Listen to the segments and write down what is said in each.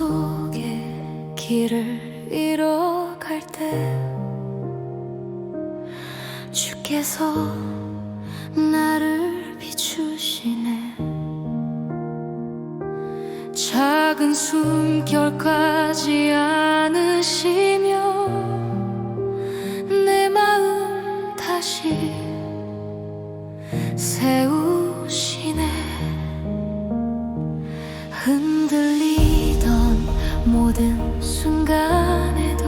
속에 길을 잃어 갈 때 주께서 나를 비추시네. 작은 숨결까지 안으시며 내 마음 다시 세우시네. 흔들리 모든 순간에도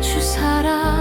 주 사랑.